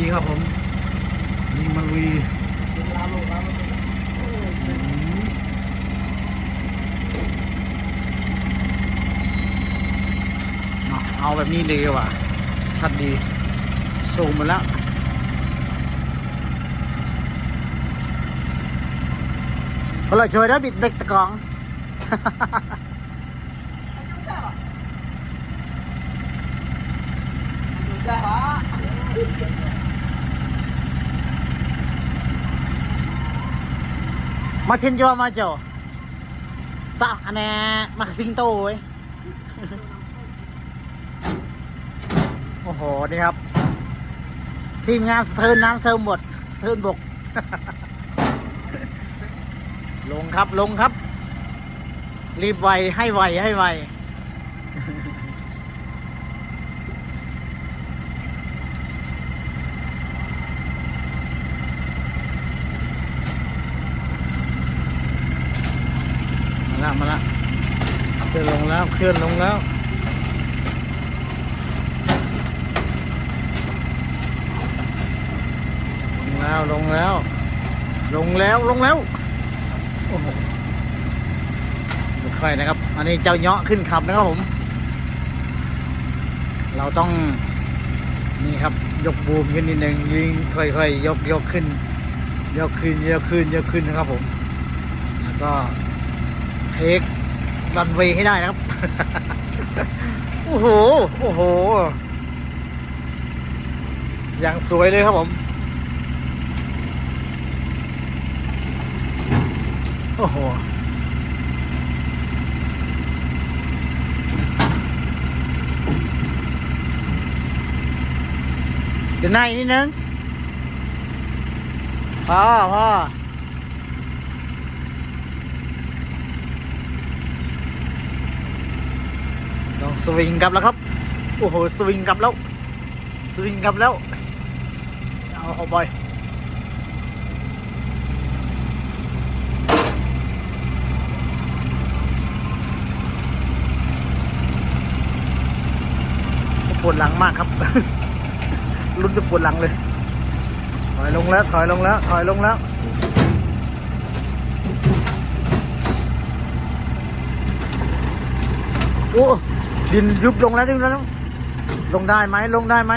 ดีครับผมนี่มาลุยเอาแบบนี้ดีกว่า ชัดดีสูงมาแล้วเอาเลยช่วยได้บิดเด็กตะกองมาเชนจัวมาเจ้าสะ อันแน่มาสิงโตเว้ยโอ้โห นี่ครับ ทีมงานสะเทินน้ำเสริมหมดสะเทินบก ลงครับลงครับ รีบไวให้ไวให้ไว ล้วมาล้วเคลื่อนลงแล้วเคลื่อนลงแล้วลงแล้วลงแล้ว ลงแล้วลงแล้วโอ้โหค่อยนะครับ อันนี้เจ้าเนาะขึ้นขับนะครับผม เราต้องนี่ครับยกบูมขึ้นนิดหนึงยิงค่อยๆยกยกขึ้นยกขึ้นยกขึ้นยกขึ้นนะครับผม แล้วก็ เทครันเวย์ให้ได้นะครับ โอ้โห โอ้โห อย่างสวยเลยครับผม โอ้โห เดี๋ยวหน้าอีกนิดนึงพ่อพ่อลอง สวิงกลับแล้วครับ โอ้โห สวิงกลับแล้ว สวิงกลับแล้ว เอาเอาบอยปวดหลังมากครับ รุนจะปวดหลังเลย ถอยลงแล้ว ถอยลงแล้ว ถอยลงแล้วโอ้ ดินยุบลงแล้วดินแล้ว ลงได้ไหมลงได้ไหม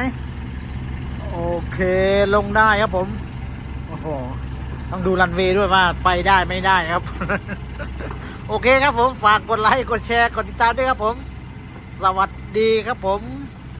โอเคลงได้ครับผม โอ้โห ต้องดูรันเวย์ด้วยว่าไปได้ไม่ได้ครับ โอเคครับผม ฝากกดไลค์ กดแชร์ กดติดตามด้วยครับผม สวัสดีครับผม